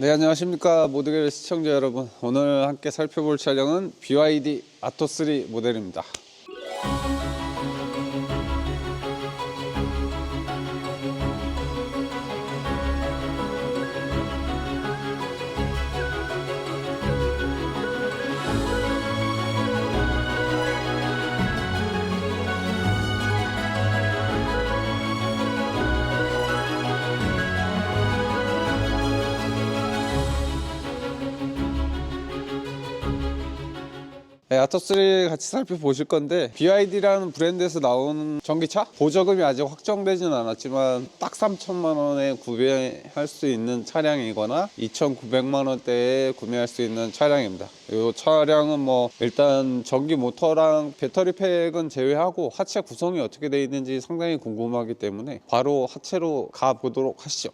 네 안녕하십니까 모드겔 시청자 여러분. 오늘 함께 살펴볼 차량은 BYD 아토3 모델입니다 네, 아토3 같이 살펴보실 건데 BYD라는 브랜드에서 나오는 전기차 보조금이 아직 확정되지는 않았지만 딱 3천만 원에 구매할 수 있는 차량이거나 2,900만 원대에 구매할 수 있는 차량입니다. 이 차량은 뭐 일단 전기 모터랑 배터리 팩은 제외하고 하체 구성이 어떻게 되어 있는지 상당히 궁금하기 때문에 바로 하체로 가 보도록 하시죠.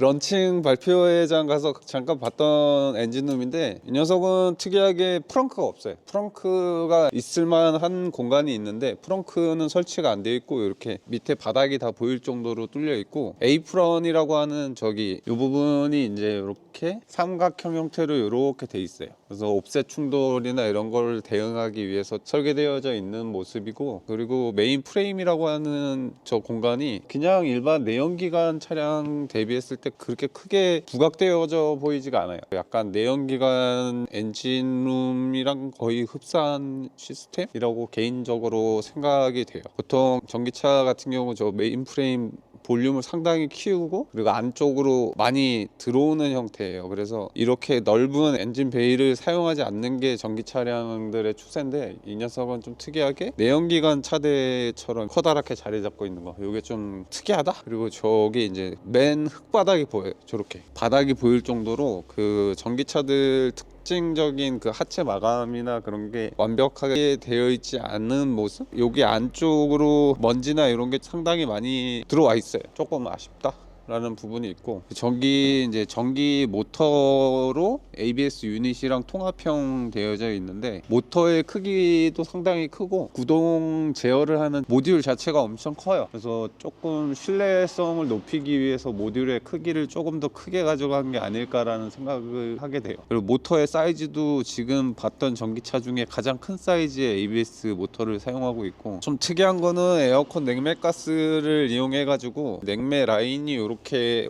런칭 발표회장 가서 잠깐 봤던 엔진룸인데 이 녀석은 특이하게 프렁크가 없어요. 프렁크가 있을 만한 공간이 있는데 프렁크는 설치가 안 돼 있고 이렇게 밑에 바닥이 다 보일 정도로 뚫려 있고 에이프런이라고 하는 저기 이 부분이 이제 이렇게 삼각형 형태로 이렇게 돼 있어요. 그래서 옵셋 충돌이나 이런 걸 대응하기 위해서 설계되어져 있는 모습이고 그리고 메인 프레임이라고 하는 저 공간이 그냥 일반 내연기관 차량 대비했을 때 그렇게 크게 부각되어져 보이지가 않아요. 약간 내연기관 엔진룸이랑 거의 흡사한 시스템이라고 개인적으로 생각이 돼요. 보통 전기차 같은 경우 저 메인 프레임 볼륨을 상당히 키우고 그리고 안쪽으로 많이 들어오는 형태예요. 그래서 이렇게 넓은 엔진 베이를 사용하지 않는 게 전기 차량들의 추세인데 이 녀석은 좀 특이하게 내연기관 차대처럼 커다랗게 자리 잡고 있는 거. 이게 좀 특이하다. 그리고 저기 이제 맨 흙바닥이 보여요. 저렇게 바닥이 보일 정도로 그 전기차들 특 특징적인 그 하체 마감이나 그런 게 완벽하게 되어 있지 않은 모습? 여기 안쪽으로 먼지나 이런 게 상당히 많이 들어와 있어요. 조금 아쉽다. 라는 부분이 있고 전기 이제 전기 모터로 ABS 유닛이랑 통합형 되어져 있는데 모터의 크기도 상당히 크고 구동 제어를 하는 모듈 자체가 엄청 커요. 그래서 조금 신뢰성을 높이기 위해서 모듈의 크기를 조금 더 크게 가져간 게 아닐까라는 생각을 하게 돼요. 그리고 모터의 사이즈도 지금 봤던 전기차 중에 가장 큰 사이즈의 ABS 모터를 사용하고 있고 좀 특이한 거는 에어컨 냉매 가스를 이용해 가지고 냉매 라인이 이렇게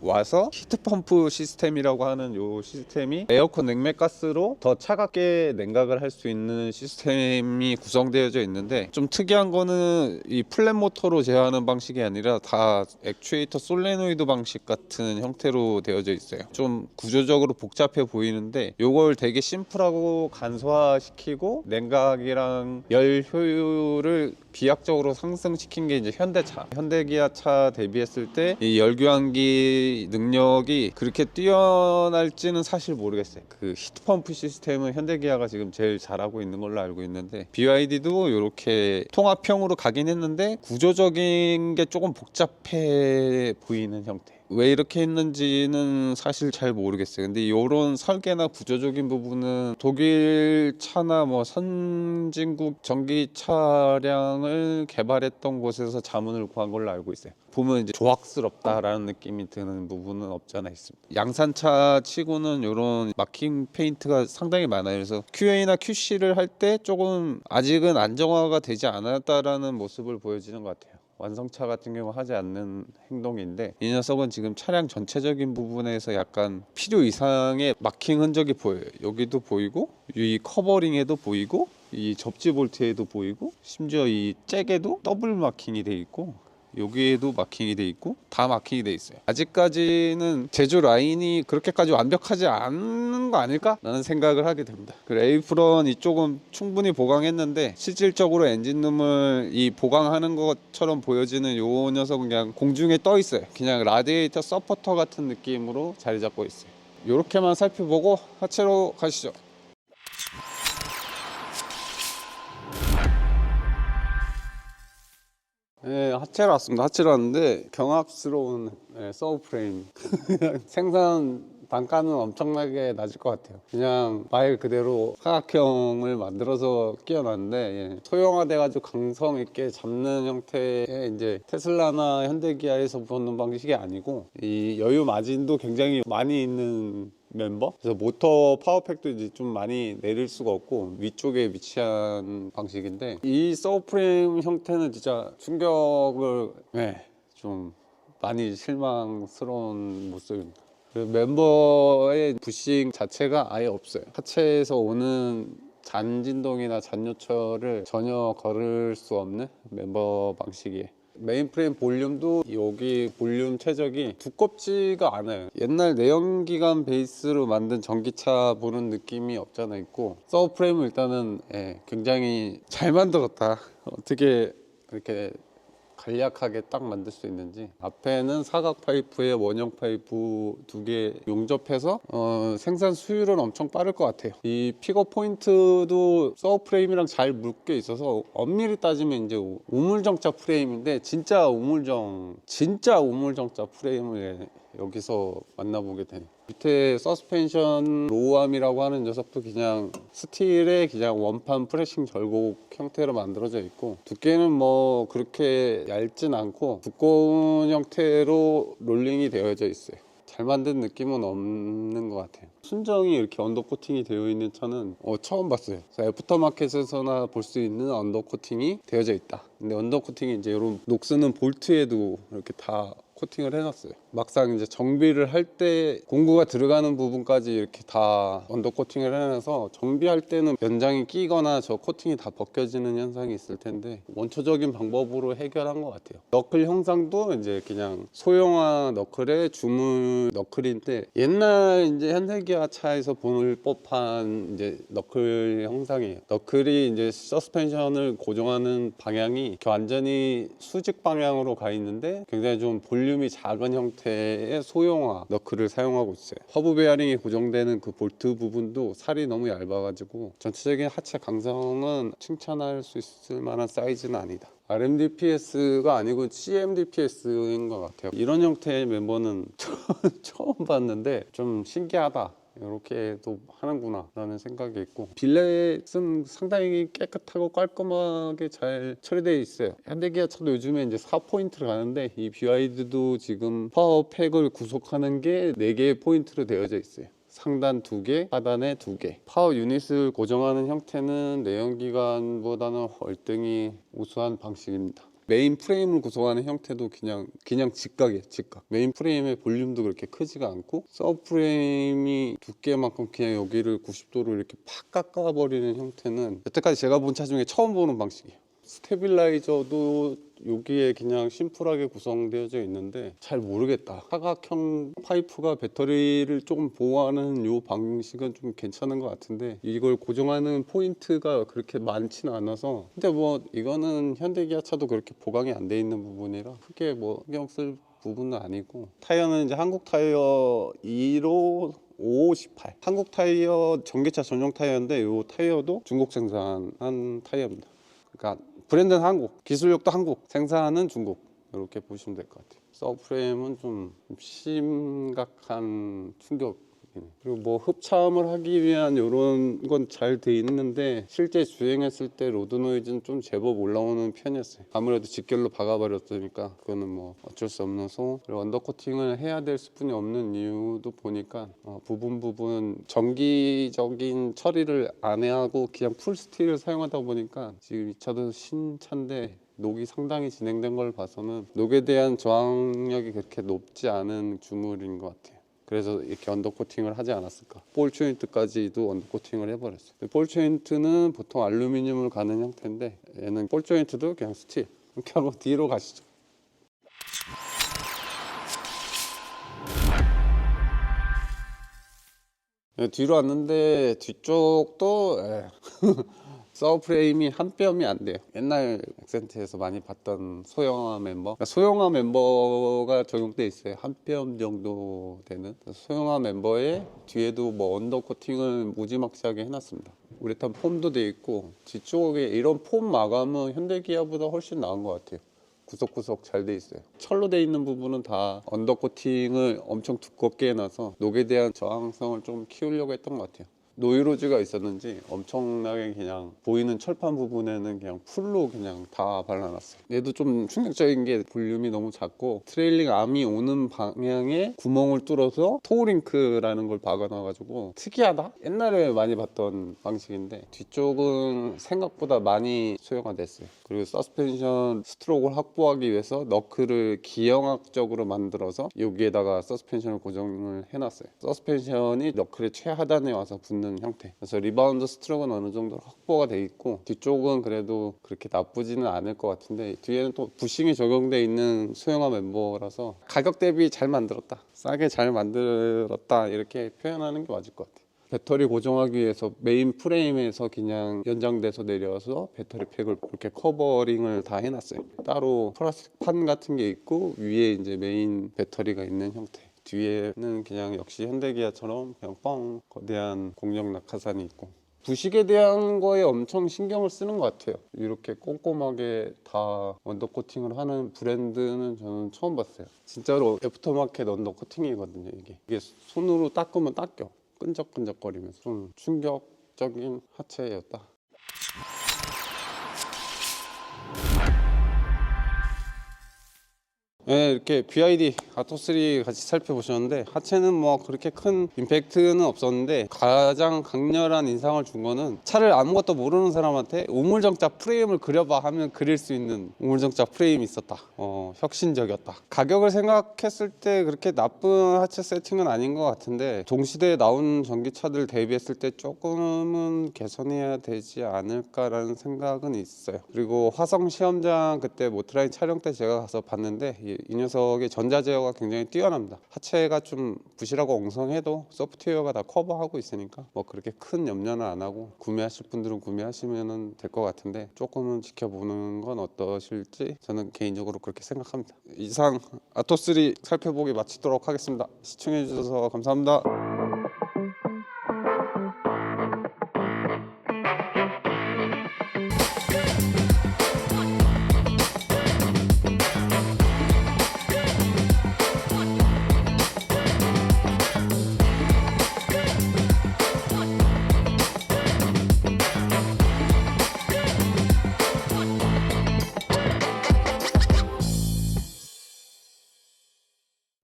와서 히트펌프 시스템이라고 하는 요 시스템이 에어컨 냉매 가스로 더 차갑게 냉각을 할 수 있는 시스템이 구성되어져 있는데 좀 특이한 거는 이 플랫 모터로 제어하는 방식이 아니라 다 액추에이터 솔레노이드 방식 같은 형태로 되어져 있어요. 좀 구조적으로 복잡해 보이는데 요걸 되게 심플하고 간소화시키고 냉각이랑 열 효율을 비약적으로 상승시킨 게 이제 현대차. 현대기아차 대비했을 때 이 열교환기 능력이 그렇게 뛰어날지는 사실 모르겠어요. 그 히트펌프 시스템은 현대기아가 지금 제일 잘하고 있는 걸로 알고 있는데 BYD도 이렇게 통합형으로 가긴 했는데 구조적인 게 조금 복잡해 보이는 형태. 왜 이렇게 했는지는 사실 잘 모르겠어요. 근데 이런 설계나 구조적인 부분은 독일 차나 뭐 선진국 전기 차량 을 개발했던 곳에서 자문을 구한 걸로 알고 있어요. 보면 이제 조악스럽다라는 느낌이 드는 부분은 없지 않아 있습니다. 양산차 치고는 이런 마킹 페인트가 상당히 많아요. 그래서 QA나 QC를 할 때 조금 아직은 안정화가 되지 않았다라는 모습을 보여지는 것 같아요. 완성차 같은 경우 하지 않는 행동인데 이 녀석은 지금 차량 전체적인 부분에서 약간 필요 이상의 마킹 흔적이 보여요. 여기도 보이고 이 커버링에도 보이고 이 접지 볼트에도 보이고 심지어 이 잭에도 더블 마킹이 돼 있고 여기에도 마킹이 돼 있고 다 마킹이 돼 있어요. 아직까지는 제조 라인이 그렇게까지 완벽하지 않은 거 아닐까? 라는 생각을 하게 됩니다. 그 에이프런 이쪽은 충분히 보강했는데 실질적으로 엔진룸을 이 보강하는 것처럼 보여지는 요 녀석은 그냥 공중에 떠 있어요. 그냥 라디에이터 서포터 같은 느낌으로 자리 잡고 있어요. 이렇게만 살펴보고 하체로 가시죠. 네, 하체로 왔습니다. 하체로 왔는데 경악스러운 네, 서브 프레임. 생산 단가는 엄청나게 낮을 것 같아요. 그냥 말 그대로 사각형을 만들어서 끼워놨는데 예. 소형화돼가지고 강성 있게 잡는 형태의 이제 테슬라나 현대기아에서 보는 방식이 아니고 이 여유 마진도 굉장히 많이 있는 멤버 그래서 모터 파워팩도 이제 좀 많이 내릴 수가 없고 위쪽에 위치한 방식인데 이 서프레임 형태는 진짜 충격을 네, 좀 많이 실망스러운 모습입니다. 그 멤버의 부싱 자체가 아예 없어요. 하체에서 오는 잔진동이나 잔요철을 전혀 걸을 수 없는 멤버 방식이에요. 메인프레임 볼륨도 여기 볼륨 최적이 두껍지가 않아요. 옛날 내연기관 베이스로 만든 전기차 보는 느낌이 없잖아 있고 서브프레임은 일단은 예, 굉장히 잘 만들었다. 어떻게 이렇게 간략하게 딱 만들 수 있는지. 앞에는 사각 파이프에 원형 파이프 두 개 용접해서 어, 생산 수율은 엄청 빠를 것 같아요. 이 픽업 포인트도 서브 프레임이랑 잘 묶여 있어서 엄밀히 따지면 이제 우- 우물정자 프레임인데 진짜 우물정 진짜 우물정자 프레임을 여기서 만나보게 되네 밑에 서스펜션 로우암이라고 하는 녀석도 그냥 스틸의 그냥 원판 프레싱 절곡 형태로 만들어져 있고 두께는 뭐 그렇게 얇진 않고 두꺼운 형태로 롤링이 되어져 있어요. 잘 만든 느낌은 없는 것 같아요. 순정이 이렇게 언더 코팅이 되어 있는 차는 어, 처음 봤어요. 애프터마켓에서나 볼 수 있는 언더 코팅이 되어져 있다. 근데 언더 코팅이 이제 이런 녹스는 볼트에도 이렇게 다 코팅을 해놨어요. 막상 이제 정비를 할 때 공구가 들어가는 부분까지 이렇게 다 언더 코팅을 해놔서 정비할 때는 연장이 끼거나 저 코팅이 다 벗겨지는 현상이 있을 텐데 원초적인 방법으로 해결한 것 같아요. 너클 형상도 이제 그냥 소형화 너클의 주물 너클인데 옛날 이제 현대기아 차에서 볼 법한 이제 너클 형상이에요. 너클이 이제 서스펜션을 고정하는 방향이 완전히 수직 방향으로 가 있는데 굉장히 좀 볼륨이 작은 형태 의 소형화 너클을 사용하고 있어요. 허브 베어링이 고정되는 그 볼트 부분도 살이 너무 얇아가지고 전체적인 하체 강성은 칭찬할 수 있을 만한 사이즈는 아니다. RMDPS가 아니고 CMDPS인 것 같아요. 이런 형태의 멤버는 처음 봤는데 좀 신기하다. 이렇게도 하는구나 라는 생각이 있고 빌렛은 상당히 깨끗하고 깔끔하게 잘 처리되어 있어요. 현대기아 차도 요즘에 이제 4포인트를 가는데 이 BYD도 지금 파워팩을 구속하는 게 4개의 포인트로 되어져 있어요. 상단 2개, 하단에 2개. 파워 유닛을 고정하는 형태는 내연기관보다는 월등히 우수한 방식입니다 메인 프레임을 구성하는 형태도 그냥 그냥 직각이에요 직각. 메인 프레임의 볼륨도 그렇게 크지가 않고 서브 프레임이 두께만큼 그냥 여기를 90도로 이렇게 팍 깎아버리는 형태는 여태까지 제가 본 차 중에 처음 보는 방식이에요. 스테빌라이저도 여기에 그냥 심플하게 구성되어져 있는데 잘 모르겠다. 사각형 파이프가 배터리를 조금 보호하는 요 방식은 좀 괜찮은 것 같은데 이걸 고정하는 포인트가 그렇게 많지는 않아서 근데 뭐 이거는 현대기아차도 그렇게 보강이 안 돼 있는 부분이라 크게 뭐 신경 쓸 부분은 아니고 타이어는 이제 한국 타이어 2로 518 한국 타이어 전기차 전용 타이어인데 이 타이어도 중국 생산한 타이어입니다. 그러니까 브랜드는 한국, 기술력도 한국, 생산은 중국 이렇게 보시면 될 것 같아요. 서프레임은 좀 심각한 충격이네. 그리고 뭐 흡차음을 하기 위한 이런 건 잘 돼 있는데 실제 주행했을 때 로드 노이즈는 좀 제법 올라오는 편이었어요. 아무래도 직결로 박아버렸으니까 그거는 뭐 어쩔 수 없는 소. 그리고 언더코팅을 해야 될 수뿐이 없는 이유도 보니까 어, 부분 부분 정기적인 처리를 안 해하고 그냥 풀 스틸을 사용하다 보니까 지금 이 차도 신차인데 녹이 상당히 진행된 걸 봐서는 녹에 대한 저항력이 그렇게 높지 않은 주물인 것 같아요. 그래서 이렇게 언더 코팅을 하지 않았을까. 볼 조인트까지도 언더 코팅을 해버렸어요. 근데 볼 조인트는 보통 알루미늄을 가는 형태인데 얘는 볼 조인트도 그냥 스틸. 이렇게 한번 뒤로 가시죠. 네, 뒤로 왔는데 뒤쪽도 예. 서브프레임이 한 뼘이 안 돼요. 옛날 액센트에서 많이 봤던 소형화 멤버. 그러니까 소형화 멤버가 적용돼 있어요. 한 뼘 정도 되는 소형화 멤버에 뒤에도 뭐 언더 코팅을 무지막지하게 해놨습니다. 우레탄 폼도 돼 있고 뒤쪽에 이런 폼 마감은 현대 기아보다 훨씬 나은 것 같아요. 구석구석 잘 돼 있어요. 철로 돼 있는 부분은 다 언더 코팅을 엄청 두껍게 해놔서 녹에 대한 저항성을 좀 키우려고 했던 것 같아요. 노이로즈가 있었는지 엄청나게 그냥 보이는 철판 부분에는 그냥 풀로 그냥 다 발라놨어요. 얘도 좀 충격적인 게 볼륨이 너무 작고 트레일링 암이 오는 방향에 구멍을 뚫어서 토우링크라는 걸 박아놔가지고 특이하다? 옛날에 많이 봤던 방식인데 뒤쪽은 생각보다 많이 소형화됐어요. 그리고 서스펜션 스트로크를 확보하기 위해서 너클을 기형학적으로 만들어서 여기에다가 서스펜션을 고정을 해놨어요. 서스펜션이 너클의 최하단에 와서 붙는 형태. 그래서 리바운드 스트로크는 어느 정도 확보가 돼 있고 뒤쪽은 그래도 그렇게 나쁘지는 않을 것 같은데 뒤에는 또 부싱이 적용돼 있는 소형화 멤버라서 가격 대비 잘 만들었다. 싸게 잘 만들었다 이렇게 표현하는 게 맞을 것 같아요. 배터리 고정하기 위해서 메인 프레임에서 그냥 연장돼서 내려와서 배터리 팩을 이렇게 커버링을 다 해놨어요. 따로 플라스틱 판 같은 게 있고 위에 이제 메인 배터리가 있는 형태. 뒤에는 그냥 역시 현대기아처럼 그냥 뻥 거대한 공정 낙하산이 있고 부식에 대한 거에 엄청 신경을 쓰는 것 같아요. 이렇게 꼼꼼하게 다 언더 코팅을 하는 브랜드는 저는 처음 봤어요. 진짜로 애프터마켓 언더 코팅이거든요. 이게 이게 손으로 닦으면 닦여 끈적끈적거리면서 좀 충격적인 하체였다. 네, 이렇게 BID 아토3 같이 살펴보셨는데 하체는 뭐 그렇게 큰 임팩트는 없었는데 가장 강렬한 인상을 준 거는 차를 아무것도 모르는 사람한테 우물정자 프레임을 그려봐 하면 그릴 수 있는 우물정자 프레임이 있었다. 어, 혁신적이었다. 가격을 생각했을 때 그렇게 나쁜 하체 세팅은 아닌 것 같은데 동시대에 나온 전기차들 대비했을 때 조금은 개선해야 되지 않을까라는 생각은 있어요. 그리고 화성 시험장 그때 모트라인 촬영 때 제가 가서 봤는데 이, 이 녀석의 전자 제어가 굉장히 뛰어납니다. 하체가 좀 부실하고 엉성해도 소프트웨어가 다 커버하고 있으니까 뭐 그렇게 큰 염려는 안 하고 구매하실 분들은 구매하시면 될 것 같은데 조금은 지켜보는 건 어떠실지 저는 개인적으로 그렇게 생각합니다. 이상 아토3 살펴보기 마치도록 하겠습니다. 시청해 주셔서 감사합니다.